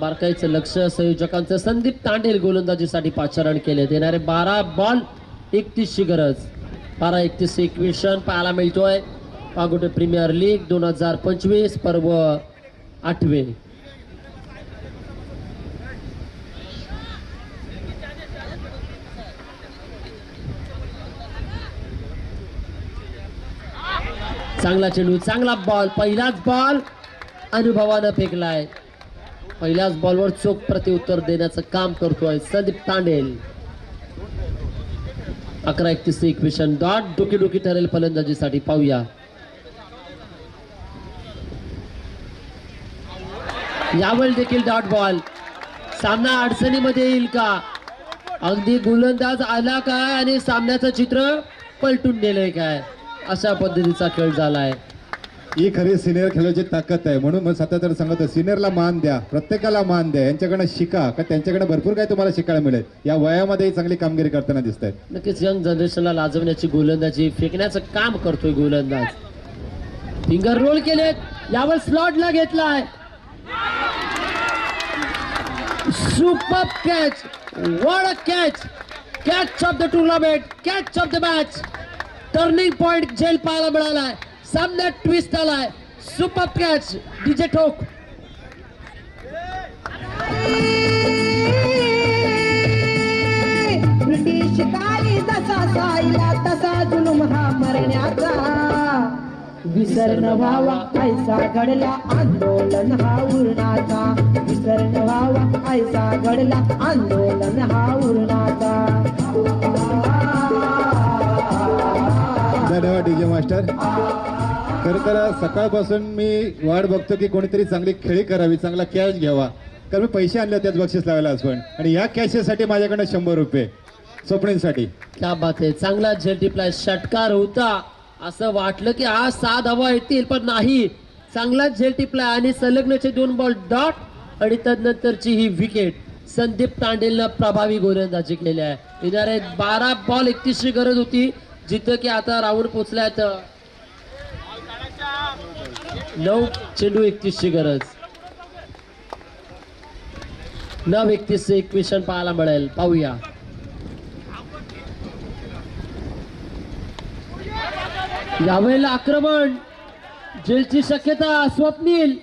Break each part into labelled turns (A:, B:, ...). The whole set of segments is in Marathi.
A: बारकाईचं लक्ष संयोजकांचं संदीप तांडेल गोलंदाजीसाठी पाचारण केले. देणारे बारा बॉल एकतीसची गरज. बारा एकतीस एकवीस रन पाहायला मिळतोय. पागोटे प्रीमियर लीग दोन हजार पंचवीस पर्व आठवे. चांगला चेंडू चांगला बॉल पहिलाच बॉल अनुभवानं फेकलाय. पहिल्याच बॉलवर चोख प्रतिउत्तर देण्याचं काम करतोय संदीप तांडेल. अकरा एकतीस एकवीस डॉट. डोकी डोकी ठरेल फलंदाजीसाठी. पाहूया. यावेळी देखील डॉट बॉल. सामना अडचणीमध्ये येईल का? अगदी गोलंदाज आला काय आणि सामन्याचं चित्र पलटून नेलंय काय? अशा पद्धतीचा खेळ झालाय.
B: ही खरी सिनियर खेळाची ताकद आहे. म्हणून मग सातत्याने सांगतो सिनियरला मान द्या प्रत्येकाला मान द्या यांच्याकडनं शिका का त्यांच्याकडे भरपूर काही तुम्हाला शिकायला मिळेल. या वयामध्ये चांगली कामगिरी करताना दिसत आहेत
A: नक्कीच यंग जनरेशनला लाजवण्याची गोलंदाजी फेकण्याचं काम करतोय गोलंदाज. फिंगर रोल केलेत यावर स्लॉटला घेतलाय. Super catch what catch catch of the tournament catch of the match turning point झेल पाहायला मिळालाय. सामन्यात ट्विस्ट आलाय. सुपर कॅच डीजे ठोक
C: ब्रिटिश काळी तसा साईला तसा जुलूम हा मरण्याचा. विसरण व्हावा ऐसा घडला आंदोलन हा उरणाचा. विसरण व्हावा ऐसा घडला आंदोलन हा उरणाचा.
B: धन्यवाद डीजे मास्टर. खरं तर सकाळपासून मी वाट बघतो की कोणीतरी चांगली खेळी करावी चांगला कॅच घ्यावा. कारण मी पैसे आणले त्याच बक्षीस लावायला आज पण. आणि या कॅशेसाठी माझ्याकडनं शंभर रुपये स्वप्नींसाठी
A: क्या बात आहे. चांगला झेल्टीप्लाय षटकार होता. असं वाटलं की आज सात हवा येतील पण नाही. चांगला झेल आणि संलग्नचे दोन बॉल डॉट आणि तदनंतरची ही विकेट. संदीप तांडेलनं प्रभावी गोलंदाजी केली आहे. येणारे बारा बॉल एकतीसची गरज होती. जिथं की आता राऊंड पोचल्यात नऊ चेंडू एकतीसची गरज. नव एकतीस एकवीस पाहायला मिळेल. पाहूया. यावेळेला आक्रमण. जेलची शक्यता स्वप्नील.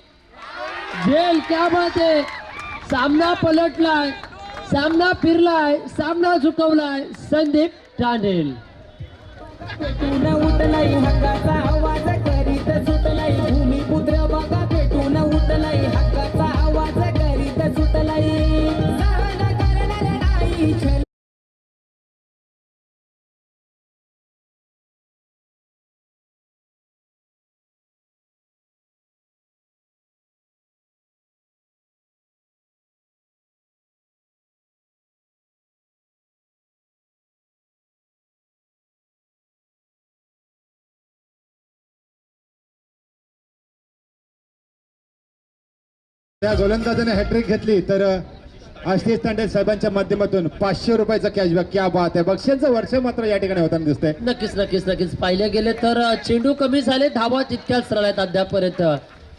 A: जेल क्या बात आहे. सामना पलटलाय सामना फिरलाय सामना झुकवलाय संदीप टांडेल
C: ಊಟಲ ಈ ಹಂಗ
B: त्या गोलंदाजाने हॅट्रिक घेतली तर आशिष तांडे साहेबांच्या माध्यमातून पाचशे रुपयाचा कॅशबॅक क्या बात आहे. बक्षांचं वर्ष मात्र या ठिकाणी होताना दिसतंय.
A: नक्कीच नक्कीच नक्कीच. पाहिले गेले तर चेंडू कमी झाले धावा तितक्याच राहिल्यात आहेत अद्यापर्यंत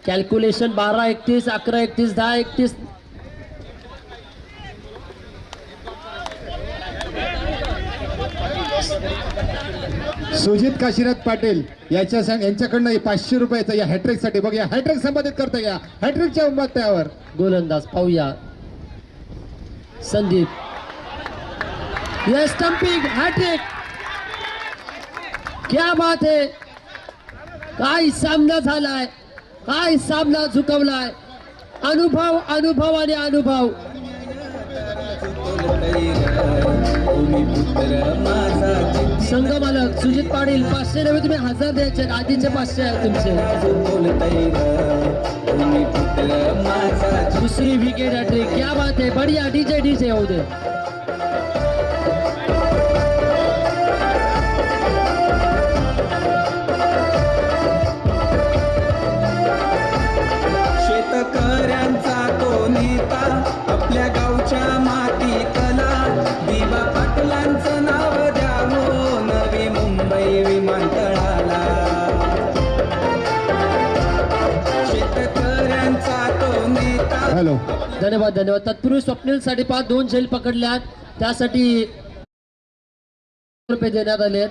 A: कॅल्क्युलेशन बारा एकतीस अकरा एकतीस दहा एकतीस
B: सुजित काशीनाथ पाटील याच्या सांग यांच्याकडनं पाचशे रुपयाचा या हॅट्रिकसाठी बघा हॅट्रिक संपादित करता या हॅट्रिकच्या उमत्यावर
A: गोलंदाज पाहूया. संदीप. स्टंपिंग हॅट्रिक क्या बात आहे काय सामना झालाय. काय सामना झुकवलाय. अनुभव अनुभव आणि अनुभव. संघ मालक सुजित पाटील पाचशे नव्हे तुम्ही हजार द्यायचे आधीचे पाचशे आहे तुमचे. दुसरी विकेट हॅट्रिक क्या बात है बढिया डीजे डीजे होऊ
B: हॅलो.
A: धन्यवाद धन्यवाद. तत्पूर्वी स्वप्नील साठी पाच दोन झेल पकडल्यात. त्यासाठी रुपये देण्यात आले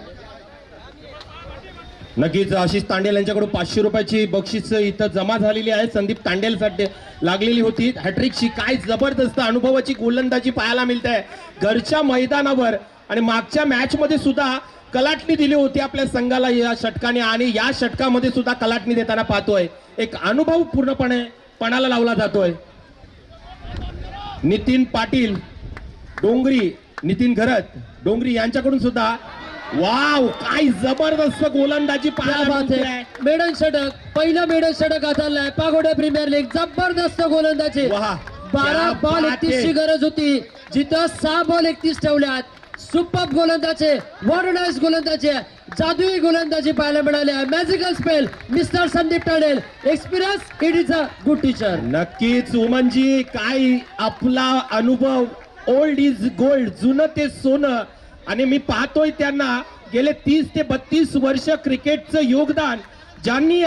D: नक्कीच आशिष तांडेल यांच्याकडून पाचशे रुपयाची बक्षीस इथं जमा झालेली आहे. संदीप तांडेलसाठी लागलेली होती. हॅट्रिकची काय जबरदस्त अनुभवाची गोलंदाजी पाहायला मिळते घरच्या मैदानावर आणि मागच्या मॅच मध्ये सुद्धा कलाटणी दिली होती आपल्या संघाला या षटकाने. आणि या षटकामध्ये सुद्धा कलाटणी देताना पाहतोय. एक अनुभव पूर्णपणे पणाला लावला जातोय. नितीन पाटील डोंगरी नितीन घरत डोंगरी यांच्याकडून सुद्धा. वाव काय जबरदस्त गोलंदाजी
A: मेडन षटक पहिलं मेडन षटक हाताळलंय पागोडा प्रीमियर लीग जबरदस्त गोलंदाजी. बारा बॉल एकतीस. ची गरज होती. जिथं सहा बॉल एकतीस ठेवल्यात सुपर गोलंदाजे वॉर्डनाइज गोलंदाजी जादुई गोलंदाजी पाहायला मिळाली आहे. Magical spell mister Sandeep Tadel experience it is a good teacher
D: नक्कीच उमनजी काय आपला अनुभव ओल्ड इज गोल्ड जुनं ते सोनं. आणि मी पाहतोय त्यांना गेले तीस ते बत्तीस वर्ष क्रिकेटचं योगदान. ज्यांनी